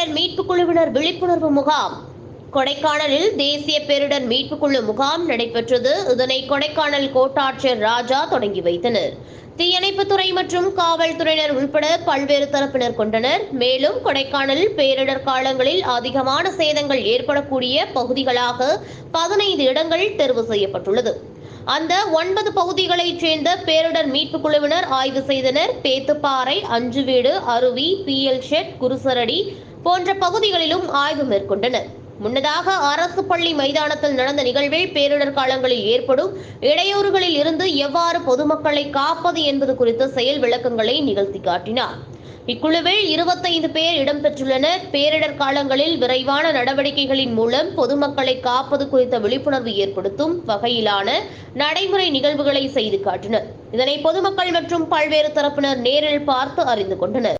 பேரிடர் மீட்பு குழுவினர் விழிப்புணர்வு முகாம். கொடைக்கானலில் தேசிய பேரிடர் மீட்பு குழு முகாம் நடைபெற்றது. இதனை கொடைக்கானல் கோட்டாட்சியர் ராஜா தொடங்கி வைத்தனர். தீயணைப்புத்துறை மற்றும் காவல்துறையினர் உள்பட பல்வேறு தரப்பினர் கொண்டனர். மேலும் கொடைக்கானலில் பேரிடர் காலங்களில் அதிகமான சேதங்கள் ஏற்படக்கூடிய பகுதிகளாக பதினைந்து இடங்கள் தேர்வு செய்யப்பட்டுள்ளது. அந்த ஒன்பது பகுதிகளைச் சேர்ந்த பேரிடர் மீட்பு குழுவினர் ஆய்வு செய்தனர். பேத்துப்பாறை அஞ்சுவீடு அருவி பிஎல் ஷெட் குருசரடி போன்ற பகுதிகளிலும் ஆய்வு மேற்கொண்டனர். முன்னதாக அரசு பள்ளி மைதானத்தில் நடந்த நிகழ்வில் பேரிடர் காலங்களில் ஏற்படும் இடையூறுகளில் இருந்து எவ்வாறு பொதுமக்களை காப்பது என்பது குறித்த செயல் விளக்கங்களை நிகழ்த்தி காட்டினார். இக்குழுவில் இருபத்தைந்து பேர் இடம்பெற்றுள்ளனர் பேரிடர் காலங்களில் விரைவான நடவடிக்கைகளின் மூலம் பொதுமக்களை காப்பது குறித்த விழிப்புணர்வு ஏற்படுத்தும் வகையிலான நடைமுறை நிகழ்வுகளை செய்து காட்டினர். இதனை பொதுமக்கள் மற்றும் பல்வேறு தரப்பினர் நேரில் பார்த்து அறிந்து கொண்டனர்.